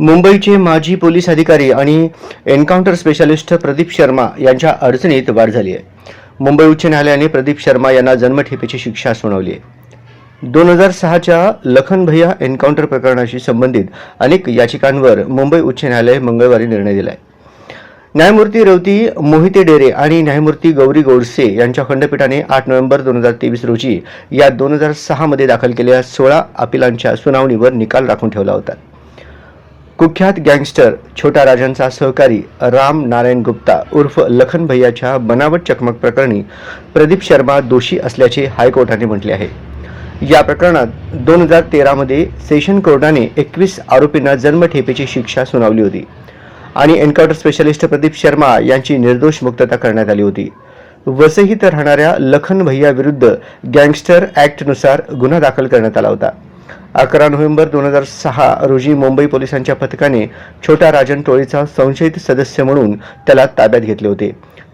मुंबईचे माजी पोलीस अधिकारी आणि एन्काउंटर स्पेशालिस्ट प्रदीप शर्मा यांच्या अडचणीत वाढ झाली आहे. मुंबई उच्च न्यायालयाने प्रदीप शर्मा यांना जन्मठेपेची शिक्षा सुनावली आहे. दोन हजार सहाच्या लखन भैया एन्काउंटर प्रकरणाशी संबंधित अनेक याचिकांवर मुंबई उच्च न्यायालय मंगळवारी निर्णय दिला आहे न्यायमूर्ती रेवती मोहिते डेरे आणि न्यायमूर्ती गौरी गोडसे यांच्या खंडपीठाने आठ नोव्हेंबर दोन हजार तेवीस रोजी या दोन हजार सहामध्ये दाखल केलेल्या सोळा अपिलांच्या सुनावणीवर निकाल राखून ठेवला होता. कुख्यात गँगस्टर छोटा राजांचा सहकारी राम नारायण गुप्ता उर्फ लखन भैयाच्या बनावट चकमक प्रकरणी प्रदीप शर्मा दोषी असल्याचे हायकोर्टाने म्हटले आहे. या प्रकरणात दोन हजार तेरामध्ये सेशन कोर्टाने एकवीस आरोपींना जन्मठेपेची शिक्षा सुनावली होती आणि एन्काउंटर स्पेशलिस्ट प्रदीप शर्मा यांची निर्दोष मुक्तता करण्यात आली होती. वसईत राहणाऱ्या लखन भैया विरुद्ध गँगस्टर ॲक्टनुसार गुन्हा दाखल करण्यात आला होता. अकरा नोव्हेंबर दोन हजार सहा रोजी मुंबई पोलिसांच्या पथकाने छोटा राजन टोळीचा संशयित सदस्य म्हणून त्याला ताब्यात घेतले होते.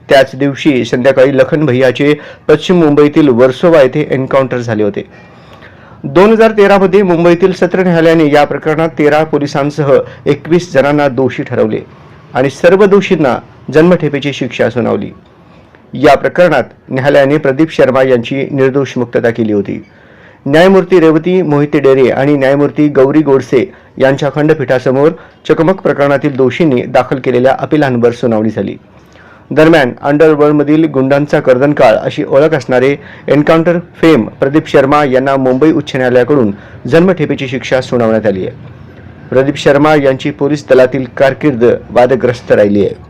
त्याच दिवशी संध्याकाळी लखन भैयाचे पश्चिम मुंबईतील वर्सोवा येथे एन्काउंटर झाले होते. दोन हजार तेरामध्ये मुंबईतील सत्र न्यायालयाने या प्रकरणात तेरा पोलिसांसह एकवीस जणांना दोषी ठरवले आणि सर्व दोषींना जन्मठेपेची शिक्षा सुनावली. या प्रकरणात न्यायालयाने प्रदीप शर्मा यांची निर्दोष मुक्तता केली होती. न्यायमूर्ती रेवती मोहिते डेरे आणि न्यायमूर्ती गौरी गोडसे यांच्या खंडपीठासमोर चकमक प्रकरणातील दोषींनी दाखल केलेल्या अपिलांवर सुनावणी झाली. दरम्यान अंडरवर्ल्डमधील गुंडांचा कर्दनकाळ अशी ओळख असणारे एन्काउंटर फेम प्रदीप शर्मा यांना मुंबई उच्च न्यायालयाकडून जन्मठेपेची शिक्षा सुनावण्यात आली आहे. प्रदीप शर्मा यांची पोलीस दलातील कारकीर्द वादग्रस्त राहिली आहे.